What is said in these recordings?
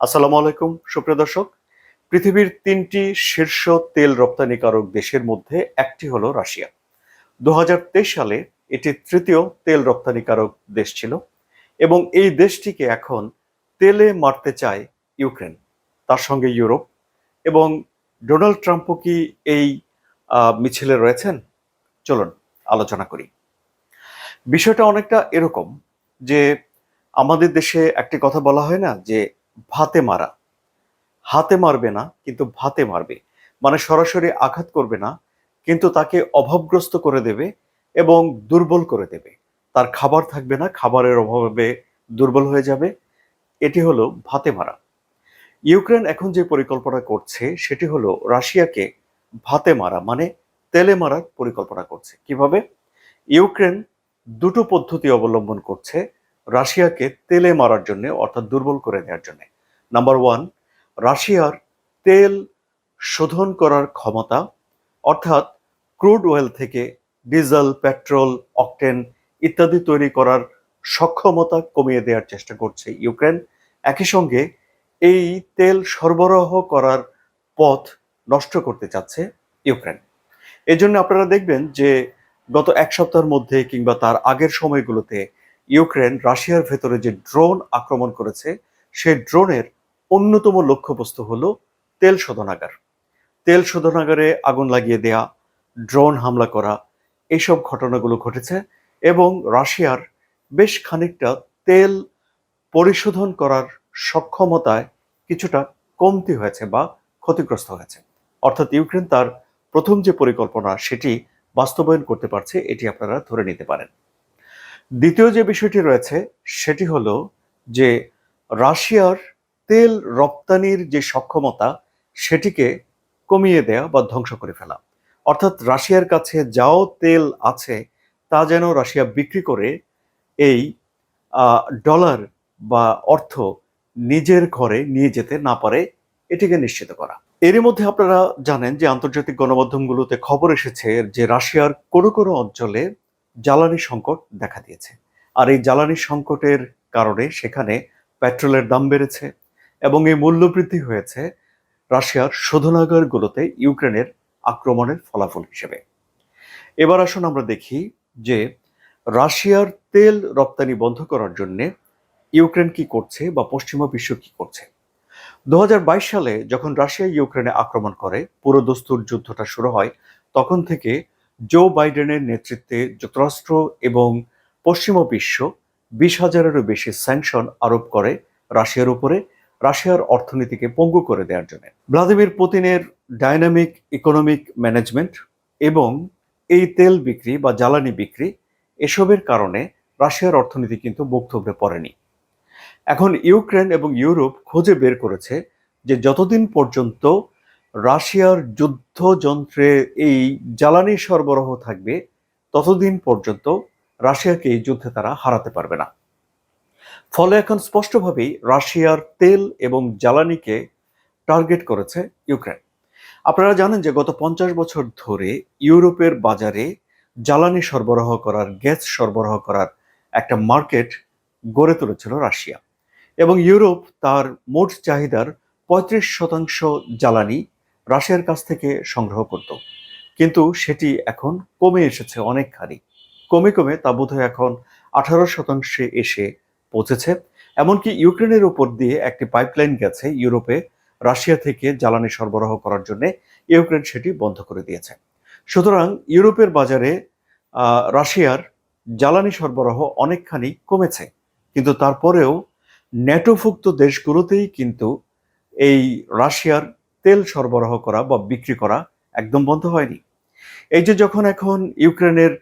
আসসালামু আলাইকুম, সুপ্রিয় দর্শক। পৃথিবীর তিনটি শীর্ষ তেল রপ্তানিকারক দেশের মধ্যে একটি হলো রাশিয়া। দু হাজার তেইশ সালে এটি তৃতীয় তেল রপ্তানিকারক দেশ ছিল এবং এই দেশটিকে এখন তেলে মারতে চায় ইউক্রেন, তার সঙ্গে ইউরোপ এবং ডোনাল্ড ট্রাম্পও কি এই মিছিলে রয়েছেন? চলুন, আলোচনা করি। বিষয়টা অনেকটা এরকম যে আমাদের দেশে একটি কথা বলা হয় না যে ভাতে মারা। হাতে মারবে না, কিন্তু ভাতে মারবে। মানে সরাসরি আঘাত করবে না, কিন্তু তাকে অভাবগ্রস্ত করে দেবে এবং দুর্বল করে দেবে। তার খাবার থাকবে না, খাবারের অভাবে দুর্বল হয়ে যাবে। এটি হলো ভাতে মারা। ইউক্রেন এখন যে পরিকল্পনা করছে, সেটি হলো রাশিয়াকে ভাতে মারা মানে তেলে মারার পরিকল্পনা করছে। কীভাবে? ইউক্রেন দুটো পদ্ধতি অবলম্বন করছে। রাশিয়াকে তেলে মারার জন্য, অর্থাৎ দুর্বল করে দেওয়ার জন্য। নাম্বার ওয়ান রাশিয়ার তেল শোধন করার ক্ষমতা, অর্থাৎ ক্রুড অয়েল থেকে ডিজেল পেট্রোল অকটেন ইত্যাদি তৈরি করার সক্ষমতা কমিয়ে দেওয়ার চেষ্টা করছে ইউক্রেন। একই সঙ্গে এই তেল সরবরাহ করার পথ নষ্ট করতে চাচ্ছে ইউক্রেন। এই জন্য আপনারা দেখবেন যে গত এক সপ্তাহের মধ্যে কিংবা তার আগের সময়গুলোতে ইউক্রেন রাশিয়ার ভেতরে যে ড্রোন আক্রমণ করেছে সেই ড্রোনের অন্যতম লক্ষ্যবস্তু হলো তেল শোধনাগার তেল শোধনাগারে আগুন লাগিয়ে দেয়া, ড্রোন হামলা করা এইসব ঘটনাগুলো ঘটেছে এবং রাশিয়ার বেশ খানিকটা তেল পরিশোধন করার সক্ষমতায় কিছুটা কমতি হয়েছে বা ক্ষতিগ্রস্ত হয়েছে। অর্থাৎ ইউক্রেন তার প্রথম যে পরিকল্পনা, সেটি বাস্তবায়ন করতে পারছে, এটি আপনারা ধরে নিতে পারেন। দ্বিতীয় যে বিষয়টি রয়েছে, সেটি হলো যে রাশিয়ার তেল রপ্তানির যে সক্ষমতা, সেটিকে কমিয়ে দেয়া বা ধ্বংস করে ফেলা। অর্থাৎ রাশিয়ার কাছে যাও তেল আছে, তা যেন রাশিয়া বিক্রি করে এই ডলার বা অর্থ নিজের ঘরে নিয়ে যেতে না পারে, এটিকে নিশ্চিত করা। এরই মধ্যে আপনারা জানেন যে আন্তর্জাতিক গণমাধ্যমগুলোতে খবর এসেছে যে রাশিয়ার কোনো কোনো অঞ্চলে জ্বালানি সংকট দেখা দিয়েছে। আর এই জ্বালানি সংকটের কারণে সেখানে পেট্রোলের দাম বেড়েছে এবং এই মূল্যবৃদ্ধি হয়েছে রাশিয়ার শোধনাগারগুলোতে ইউক্রেনের আক্রমণের ফলাফল হিসেবে। এবার আসুন আমরা দেখি যে রাশিয়ার তেল রপ্তানি বন্ধ করার জন্য ইউক্রেন কি করছে বা পশ্চিমা বিশ্ব কি করছে? দু হাজার বাইশ সালে যখন রাশিয়া ইউক্রেনে আক্রমণ করে, পুরো দস্তুর যুদ্ধটা শুরু হয়, তখন থেকে জো বাইডেনের নেতৃত্বে যুক্তরাষ্ট্র এবং পশ্চিমা বিশ্ব বিশ হাজারেরও বেশি স্যাংশন আরোপ করে রাশিয়ার উপরে, রাশিয়ার অর্থনীতিকে পঙ্গু করে দেওয়ার জন্য। ভ্লাদিমির পুতিনের ডাইনামিক ইকোনমিক ম্যানেজমেন্ট এবং এই তেল বিক্রি বা জ্বালানি বিক্রি এসবের কারণে রাশিয়ার অর্থনীতি কিন্তু বুক থুবড়ে পড়েনি। এখন ইউক্রেন এবং ইউরোপ খুঁজে বের করেছে যে যতদিন পর্যন্ত রাশিয়ার যুদ্ধযন্ত্রে এই জ্বালানি সরবরাহ থাকবে, ততদিন পর্যন্ত রাশিয়াকে এই যুদ্ধে তারা হারাতে পারবে না। ফলে এখন স্পষ্টভাবেই রাশিয়ার তেল এবং জ্বালানিকে টার্গেট করেছে ইউক্রেন। আপনারা জানেন যে গত পঞ্চাশ বছর ধরে ইউরোপের বাজারে জ্বালানি সরবরাহ করার, গ্যাস সরবরাহ করার একটা মার্কেট গড়ে তুলেছিল রাশিয়া। এবং ইউরোপ তার মোট চাহিদার পঁয়ত্রিশ শতাংশ জ্বালানি রাশিয়ার কাছ থেকে সংগ্রহ করত। কিন্তু সেটি এখন কমে এসেছে অনেকখানি। কমে কমে তা বোধহয় এখন আঠারো শতাংশে এসে পৌঁছেছে। এমনকি ইউক্রেনের উপর দিয়ে একটি পাইপলাইন গেছে ইউরোপে রাশিয়া থেকে জ্বালানি সরবরাহ করার জন্য। ইউক্রেন সেটি বন্ধ করে দিয়েছে। সুতরাং ইউরোপের বাজারে রাশিয়ার জ্বালানি সরবরাহ অনেকখানি কমেছে। কিন্তু তারপরেও ন্যাটোভুক্ত দেশগুলোতেই কিন্তু এই রাশিয়ার তেল সরবরাহ করা বা বিক্রি করা একদম বন্ধ হয়নি। এই যে যখন এখন ইউক্রেনের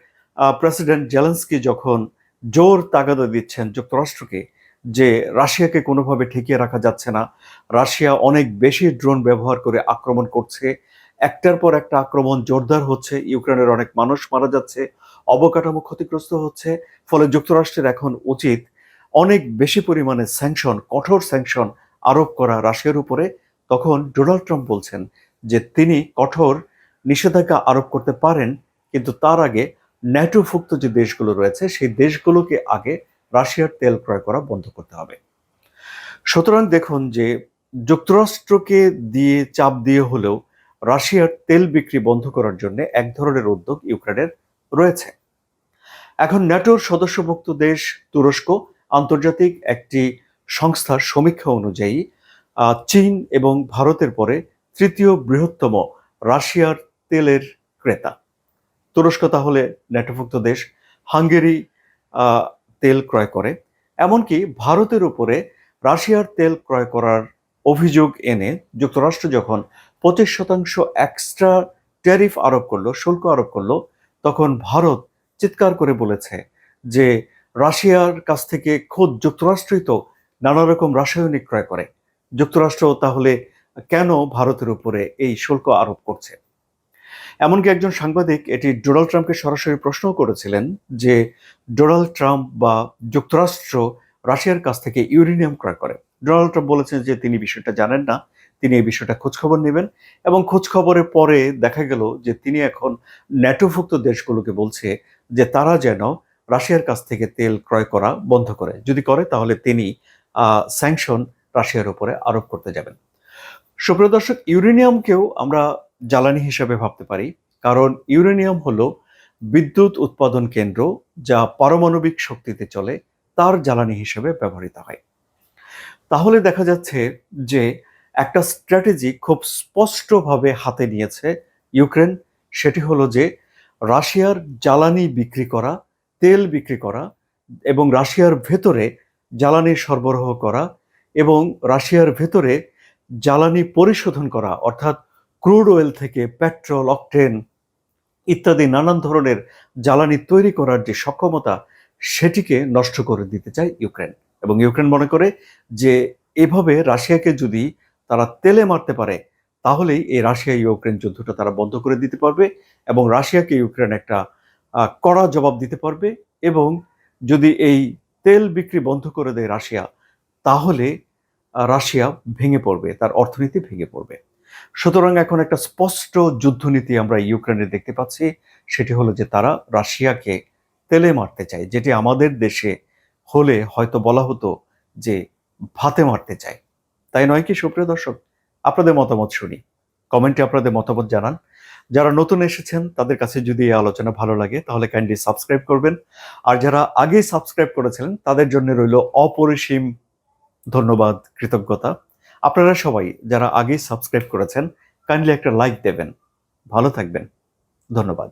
প্রেসিডেন্ট জেলেন্সকি যখন জোর তাগাদা দিচ্ছেন যুক্তরাষ্ট্রকে যে রাশিয়াকে কোনোভাবে ঠেকিয়ে রাখা যাচ্ছে না, রাশিয়া অনেক বেশি ড্রোন ব্যবহার করে আক্রমণ করছে, একটার পর একটা আক্রমণ জোরদার হচ্ছে, ইউক্রেনের অনেক মানুষ মারা যাচ্ছে, অবকাঠামো ক্ষতিগ্রস্ত হচ্ছে, ফলে যুক্তরাষ্ট্রের এখন উচিত অনেক বেশি পরিমাণে স্যাংশন কঠোর স্যাংশন আরোপ করা রাশিয়ার উপরে। তখন ডোনাল্ড ট্রাম্প বলছেন যে তিনি কঠোর নিষেধাজ্ঞা আরোপ করতে পারেন, কিন্তু তার আগে ন্যাটোভুক্ত যে দেশগুলো রয়েছে, সেই দেশগুলোকে আগে রাশিয়ার তেল ক্রয় করা বন্ধ করতে হবে। সুতরাং দেখুন যে যুক্তরাষ্ট্রকে দিয়ে চাপ দিয়ে হলেও রাশিয়ার তেল বিক্রি বন্ধ করার জন্য এক ধরনের উদ্যোগ ইউক্রেনের রয়েছে। এখন ন্যাটোর সদস্যভুক্ত দেশ তুরস্ক আন্তর্জাতিক একটি সংস্থার সমীক্ষা অনুযায়ী চীন এবং ভারতের পরে তৃতীয় বৃহত্তম রাশিয়ার তেলের ক্রেতা। তুরস্ক তাহলে ন্যাটোভুক্ত দেশ। হাঙ্গেরি তেল ক্রয় করে। এমনকি ভারতের উপরে রাশিয়ার তেল ক্রয় করার অভিযোগ এনে যুক্তরাষ্ট্র যখন পঁচিশ শতাংশ এক্সট্রা ট্যারিফ আরোপ করল, শুল্ক আরোপ করল, তখন ভারত চিৎকার করে বলেছে যে রাশিয়ার কাছ থেকে খোদ যুক্তরাষ্ট্রই তো নানা রকম রাসায়নিক ক্রয় করে। যুক্তরাষ্ট্র তাহলে কেন ভারতের উপরে এই শুল্ক আরোপ করছে? এমনকি একজন সাংবাদিক এটি ডোনাল্ড ট্রাম্পকে সরাসরি প্রশ্ন করেছিলেন যে ডোনাল্ড ট্রাম্প বা যুক্তরাষ্ট্র রাশিয়ার কাছ থেকে ইউরেনিয়াম ক্রয় করে। ডোনাল্ড ট্রাম্প বলেছেন যে তিনি বিষয়টা জানেন না, তিনি এই বিষয়টা খোঁজখবর নেবেন এবং খোঁজখবরের পরে দেখা গেল যে তিনি এখন ন্যাটোভুক্ত দেশগুলোকে বলছে যে তারা যেন রাশিয়ার কাছ থেকে তেল ক্রয় করা বন্ধ করে। যদি করে তাহলে তিনি স্যাংশন রাশিয়ার উপরে আরোপ করতে যাবেন। সুপ্রিয় দর্শক, ইউরেনিয়ামকেও আমরা জ্বালানি হিসেবে ভাবতে পারি, কারণ ইউরেনিয়াম হলো বিদ্যুৎ উৎপাদন কেন্দ্র যা পারমাণবিক শক্তিতে চলে, তার জ্বালানি হিসেবে ব্যবহৃত হয়। তাহলে দেখা যাচ্ছে যে একটা স্ট্র্যাটেজি খুব স্পষ্টভাবে হাতে নিয়েছে ইউক্রেন, সেটি হলো যে রাশিয়ার জ্বালানি বিক্রি করা, তেল বিক্রি করা এবং রাশিয়ার ভেতরে জ্বালানি সরবরাহ করা এবং রাশিয়ার ভেতরে জ্বালানি পরিশোধন করা, অর্থাৎ ক্রুড অয়েল থেকে পেট্রোল, অকটেন ইত্যাদি নানান ধরনের জ্বালানি তৈরি করার যে সক্ষমতা, সেটিকে নষ্ট করে দিতে চায় ইউক্রেন। এবং ইউক্রেন মনে করে যে এভাবে রাশিয়াকে যদি তারা তেলে মারতে পারে, তাহলেই এই রাশিয়া ইউক্রেন যুদ্ধটা তারা বন্ধ করে দিতে পারবে এবং রাশিয়াকে ইউক্রেন একটা কড়া জবাব দিতে পারবে এবং যদি এই তেল বিক্রি বন্ধ করে দেয় রাশিয়া, তাহলে রাশিয়া ভেঙে পড়বে, তার অর্থনীতি ভেঙে পড়বে। সুতরাং এখন একটা স্পষ্ট যুদ্ধনীতি আমরা ইউক্রেনে দেখতে পাচ্ছি, সেটি হলো যে তারা রাশিয়াকে তেলে মারতে চায়, যেটি আমাদের দেশে হলে হয়তো বলা হতো যে ভাতে মারতে চায়। তাই নয় কি, সুপ্রিয় দর্শক? আপনাদের মতামত শুনি। কমেন্টে আপনাদের মতামত জানান। যারা নতুন এসেছেন, তাদের কাছে যদি এই আলোচনা ভালো লাগে, তাহলে কাইন্ডলি সাবস্ক্রাইব করবেন। আর যারা আগেই সাবস্ক্রাইব করেছিলেন, তাদের জন্য রইল অপরিসীম ধন্যবাদ, কৃতজ্ঞতা। আপনারা সবাই যারা আগেই সাবস্ক্রাইব করেছেন কাইন্ডলি একটা লাইক দেবেন। ভালো থাকবেন। ধন্যবাদ।